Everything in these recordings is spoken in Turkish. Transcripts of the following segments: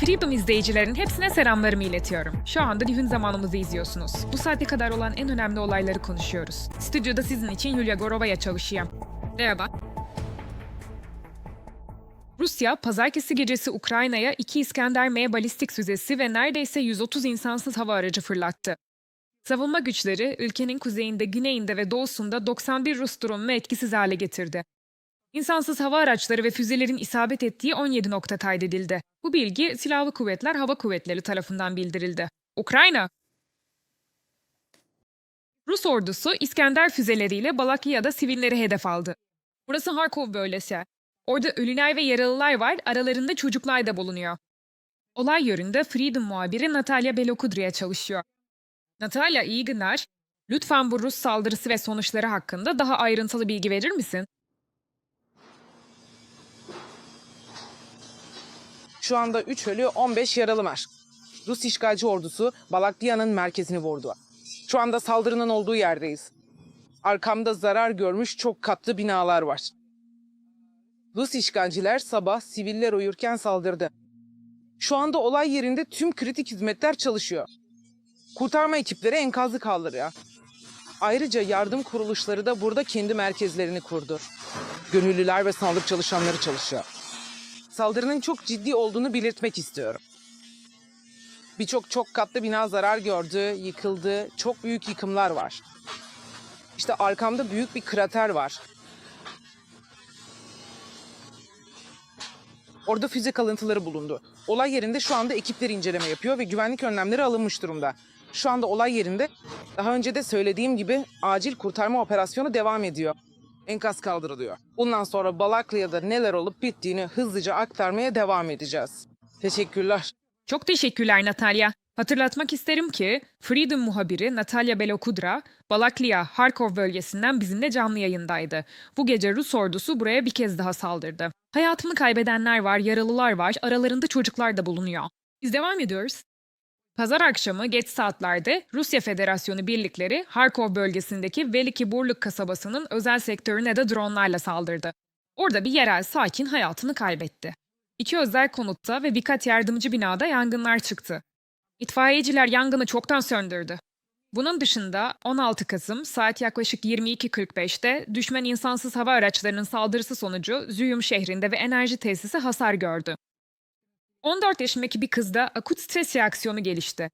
Freedom izleyicilerin hepsine selamlarımı iletiyorum. Şu anda düğün zamanımızı izliyorsunuz. Bu saate kadar olan en önemli olayları konuşuyoruz. Stüdyoda sizin için Yulia Gorovaya çalışıyorum. Merhaba. Rusya, pazartesi gecesi Ukrayna'ya iki İskender-M balistik füzesi ve neredeyse 130 insansız hava aracı fırlattı. Savunma güçleri, ülkenin kuzeyinde, güneyinde ve doğusunda 91 Rus drone'unu etkisiz hale getirdi. İnsansız hava araçları ve füzelerin isabet ettiği 17 nokta kaydedildi. Bu bilgi Silahlı Kuvvetler Hava Kuvvetleri tarafından bildirildi. Ukrayna Rus ordusu İskender füzeleriyle Balakya'da sivilleri hedef aldı. Burası Harkov bölgesi. Orada ölüler ve yaralılar var, aralarında çocuklar da bulunuyor. Olay yerinde Freedom muhabiri Natalya Belokudri'ye çalışıyor. Natalya iyi günler. Lütfen bu Rus saldırısı ve sonuçları hakkında daha ayrıntılı bilgi verir misin? Şu anda 3 ölü 15 yaralı var. Rus işgalci ordusu Balakliya'nın merkezini vurdu. Şu anda saldırının olduğu yerdeyiz. Arkamda zarar görmüş çok katlı binalar var. Rus işgalciler sabah siviller uyurken saldırdı. Şu anda olay yerinde tüm kritik hizmetler çalışıyor. Kurtarma ekipleri enkazı kaldırıyor. Ayrıca yardım kuruluşları da burada kendi merkezlerini kurdu. Gönüllüler ve sağlık çalışanları çalışıyor. Saldırının çok ciddi olduğunu belirtmek istiyorum. Birçok çok katlı bina zarar gördü, yıkıldı, çok büyük yıkımlar var. İşte arkamda büyük bir krater var. Orada füze kalıntıları bulundu. Olay yerinde şu anda ekipler inceleme yapıyor ve güvenlik önlemleri alınmış durumda. Şu anda olay yerinde daha önce de söylediğim gibi acil kurtarma operasyonu devam ediyor. Enkaz kaldırılıyor. Bundan sonra Balaklı'da neler olup bittiğini hızlıca aktarmaya devam edeceğiz. Teşekkürler. Çok teşekkürler Natalya. Hatırlatmak isterim ki Freedom muhabiri Natalya Belokudra, Balaklia, Harkov bölgesinden bizimle canlı yayındaydı. Bu gece Rus ordusu buraya bir kez daha saldırdı. Hayatını kaybedenler var, yaralılar var, aralarında çocuklar da bulunuyor. Biz devam ediyoruz. Pazar akşamı geç saatlerde Rusya Federasyonu birlikleri Harkov bölgesindeki Veliki Burluk kasabasının özel sektörüne de dronlarla saldırdı. Orada bir yerel sakin hayatını kaybetti. İki özel konutta ve birkaç yardımcı binada yangınlar çıktı. İtfaiyeciler yangını çoktan söndürdü. Bunun dışında 16 Kasım saat yaklaşık 22.45'te düşman insansız hava araçlarının saldırısı sonucu Züyum şehrinde ve enerji tesisi hasar gördü. 14 yaşındaki bir kızda akut stres reaksiyonu gelişti.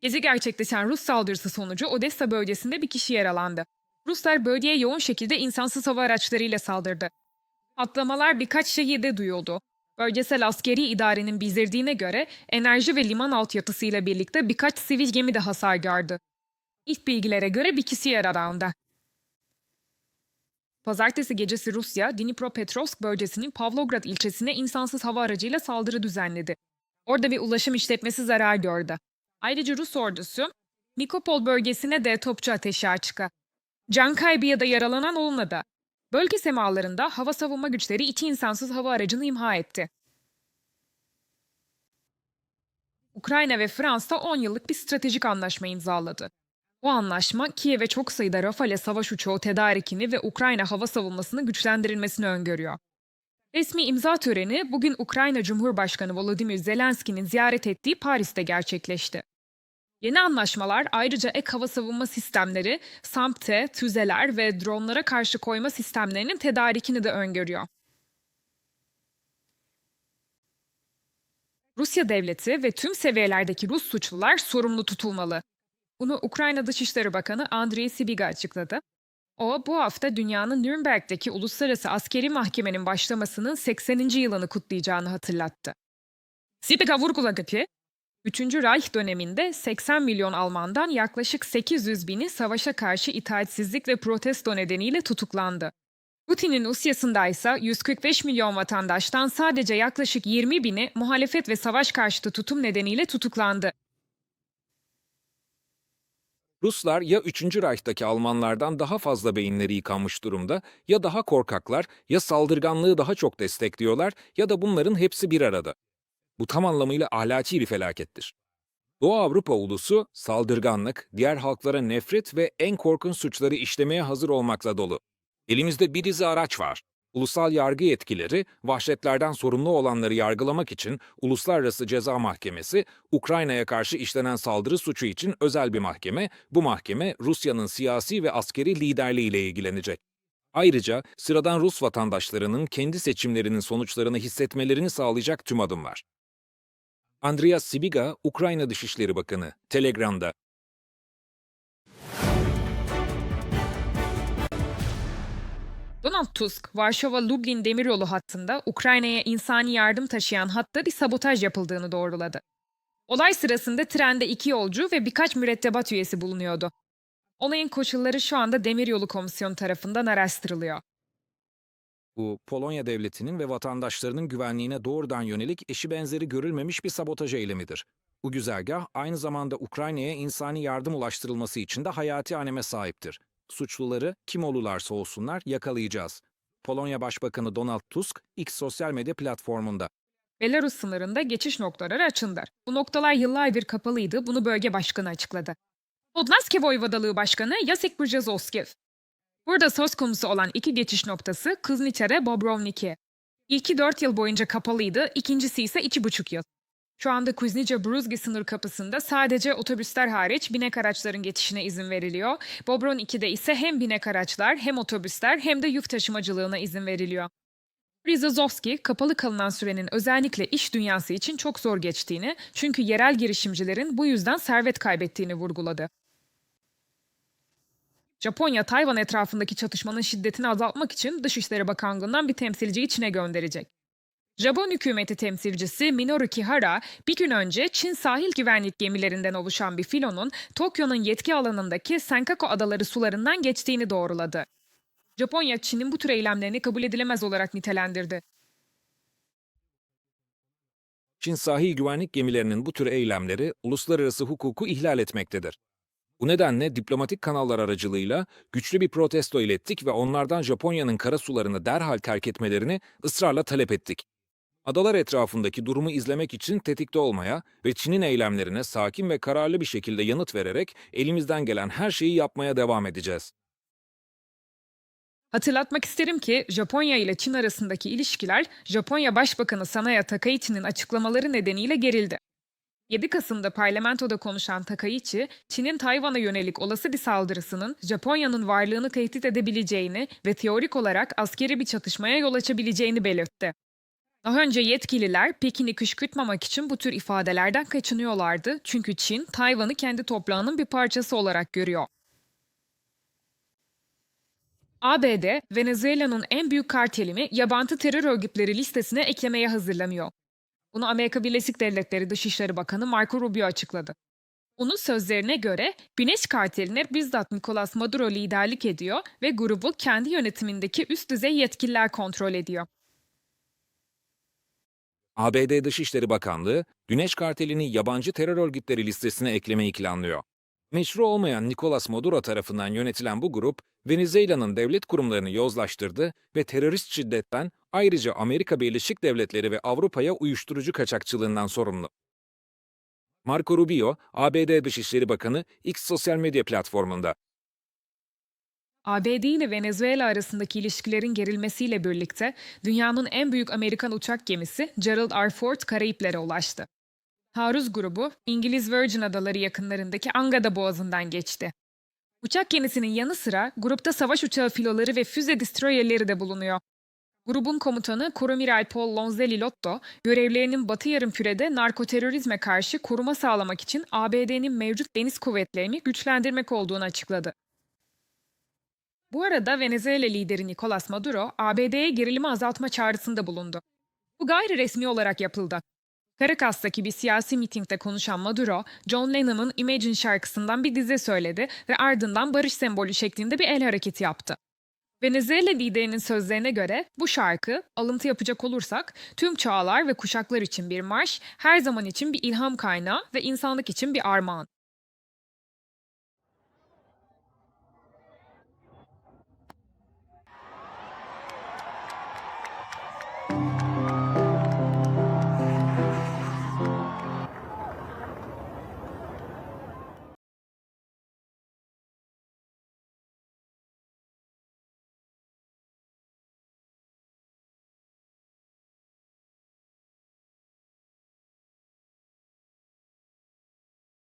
Gece gerçekleşen Rus saldırısı sonucu Odessa bölgesinde bir kişi yaralandı. Ruslar bölgeye yoğun şekilde insansız hava araçlarıyla saldırdı. Atlamalar birkaç şehirde duyuldu. Bölgesel askeri idarenin bildirdiğine göre enerji ve liman altyapısıyla birlikte birkaç sivil gemi de hasar gördü. İlk bilgilere göre bir kişi yaralandı. Pazartesi gecesi Rusya, Dnipropetrovsk bölgesinin Pavlograd ilçesine insansız hava aracıyla saldırı düzenledi. Orada bir ulaşım işletmesi zarar gördü. Ayrıca Rus ordusu, Nikopol bölgesine de topçu ateşi açtı. Can kaybı ya da yaralanan olmadı. Bölge semalarında hava savunma güçleri iki insansız hava aracını imha etti. Ukrayna ve Fransa 10 yıllık bir stratejik anlaşma imzaladı. Bu anlaşma Kiev'e çok sayıda Rafale savaş uçağı tedarikini ve Ukrayna hava savunmasını güçlendirilmesini öngörüyor. Resmi imza töreni bugün Ukrayna Cumhurbaşkanı Volodymyr Zelenski'nin ziyaret ettiği Paris'te gerçekleşti. Yeni anlaşmalar ayrıca ek hava savunma sistemleri, SAMPTE, füzeler ve dronlara karşı koyma sistemlerinin tedarikini de öngörüyor. Rusya devleti ve tüm seviyelerdeki Rus suçlular sorumlu tutulmalı. Bunu Ukrayna Dışişleri Bakanı Andriy Sibiga açıkladı. O, bu hafta dünyanın Nürnberg'deki Uluslararası Askeri Mahkemenin başlamasının 80. yılını kutlayacağını hatırlattı. Sibiga vurguladı ki, 3. Reich döneminde 80 milyon Almandan yaklaşık 800 bini savaşa karşı itaatsizlik ve protesto nedeniyle tutuklandı. Putin'in Rusya'sında ise 145 milyon vatandaştan sadece yaklaşık 20 bini muhalefet ve savaş karşıtı tutum nedeniyle tutuklandı. Ruslar ya 3. Reich'taki Almanlardan daha fazla beyinleri yıkanmış durumda ya daha korkaklar ya saldırganlığı daha çok destekliyorlar ya da bunların hepsi bir arada. Bu tam anlamıyla ahlaki bir felakettir. Doğu Avrupa ulusu saldırganlık, diğer halklara nefret ve en korkunç suçları işlemeye hazır olmakla dolu. Elimizde bir dizi araç var. Ulusal yargı yetkileri, vahşetlerden sorumlu olanları yargılamak için Uluslararası Ceza Mahkemesi, Ukrayna'ya karşı işlenen saldırı suçu için özel bir mahkeme, bu mahkeme Rusya'nın siyasi ve askeri liderliğiyle ilgilenecek. Ayrıca sıradan Rus vatandaşlarının kendi seçimlerinin sonuçlarını hissetmelerini sağlayacak tüm adımlar. Andriy Sibiga, Ukrayna Dışişleri Bakanı, Telegram'da Donald Tusk, Varşova-Lublin demiryolu hattında Ukrayna'ya insani yardım taşıyan hatta bir sabotaj yapıldığını doğruladı. Olay sırasında trende iki yolcu ve birkaç mürettebat üyesi bulunuyordu. Olayın koşulları şu anda Demiryolu Komisyonu tarafından araştırılıyor. Bu, Polonya devletinin ve vatandaşlarının güvenliğine doğrudan yönelik eşi benzeri görülmemiş bir sabotaj eylemidir. Bu güzergah aynı zamanda Ukrayna'ya insani yardım ulaştırılması için de hayati öneme sahiptir. Suçluları kim olurlarsa olsunlar yakalayacağız. Polonya Başbakanı Donald Tusk, X sosyal medya platformunda. Belarus sınırında geçiş noktaları açıldı. Bu noktalar yıllardır kapalıydı, bunu bölge başkanı açıkladı. Podlaski Voyvodalığı Başkanı Jacek Brzezowski. Burada söz konusu olan iki geçiş noktası Kızniçere Bobrovniki. İlki 4 yıl boyunca kapalıydı, ikincisi ise 2,5 yıl. Şu anda Kuznice Bruzgi sınır kapısında sadece otobüsler hariç binek araçların geçişine izin veriliyor. Bobron 2'de ise hem binek araçlar hem otobüsler hem de yük taşımacılığına izin veriliyor. Rizazovski, kapalı kalınan sürenin özellikle iş dünyası için çok zor geçtiğini, çünkü yerel girişimcilerin bu yüzden servet kaybettiğini vurguladı. Japonya, Tayvan etrafındaki çatışmanın şiddetini azaltmak için Dışişleri Bakanlığı'ndan bir temsilciyi Çin'e gönderecek. Japon hükümeti temsilcisi Minoru Kihara, bir gün önce Çin sahil güvenlik gemilerinden oluşan bir filonun Tokyo'nun yetki alanındaki Senkaku adaları sularından geçtiğini doğruladı. Japonya, Çin'in bu tür eylemlerini kabul edilemez olarak nitelendirdi. Çin sahil güvenlik gemilerinin bu tür eylemleri uluslararası hukuku ihlal etmektedir. Bu nedenle diplomatik kanallar aracılığıyla güçlü bir protesto ilettik ve onlardan Japonya'nın kara sularını derhal terk etmelerini ısrarla talep ettik. Adalar etrafındaki durumu izlemek için tetikte olmaya ve Çin'in eylemlerine sakin ve kararlı bir şekilde yanıt vererek elimizden gelen her şeyi yapmaya devam edeceğiz. Hatırlatmak isterim ki Japonya ile Çin arasındaki ilişkiler Japonya Başbakanı Sanaya Takaichi'nin açıklamaları nedeniyle gerildi. 7 Kasım'da parlamentoda konuşan Takaichi, Çin'in Tayvan'a yönelik olası bir saldırısının Japonya'nın varlığını tehdit edebileceğini ve teorik olarak askeri bir çatışmaya yol açabileceğini belirtti. Daha önce yetkililer Pekin'i kışkırtmamak için bu tür ifadelerden kaçınıyorlardı çünkü Çin, Tayvan'ı kendi toprağının bir parçası olarak görüyor. ABD, Venezuela'nın en büyük kartelini yabancı terör örgütleri listesine eklemeye hazırlanıyor. Bunu Amerika Birleşik Devletleri Dışişleri Bakanı Marco Rubio açıkladı. Onun sözlerine göre Güneş Karteli'ne bizzat Nicolas Maduro liderlik ediyor ve grubu kendi yönetimindeki üst düzey yetkililer kontrol ediyor. ABD Dışişleri Bakanlığı, Güneş Karteli'ni yabancı terör örgütleri listesine eklemeyi planlıyor. Meşru olmayan Nicolas Maduro tarafından yönetilen bu grup, Venezuela'nın devlet kurumlarını yozlaştırdı ve terörist şiddetten ayrıca Amerika Birleşik Devletleri ve Avrupa'ya uyuşturucu kaçakçılığından sorumlu. Marco Rubio, ABD Dışişleri Bakanı X sosyal medya platformunda ABD ile Venezuela arasındaki ilişkilerin gerilmesiyle birlikte dünyanın en büyük Amerikan uçak gemisi Gerald R. Ford Karayiplere ulaştı. Taarruz grubu İngiliz Virgin Adaları yakınlarındaki Angada Boğazı'ndan geçti. Uçak gemisinin yanı sıra grupta savaş uçağı filoları ve füze destroyerleri de bulunuyor. Grubun komutanı Koramiral Paul Lonzelli Lotto, görevlerinin Batı Yarımküre'de narkoterörizme karşı koruma sağlamak için ABD'nin mevcut deniz kuvvetlerini güçlendirmek olduğunu açıkladı. Bu arada Venezuela lideri Nicolas Maduro, ABD'ye gerilimi azaltma çağrısında bulundu. Bu gayri resmi olarak yapıldı. Caracas'taki bir siyasi mitingde konuşan Maduro, John Lennon'ın Imagine şarkısından bir dize söyledi ve ardından barış sembolü şeklinde bir el hareketi yaptı. Venezuela liderinin sözlerine göre bu şarkı, alıntı yapacak olursak, tüm çağlar ve kuşaklar için bir marş, her zaman için bir ilham kaynağı ve insanlık için bir armağan.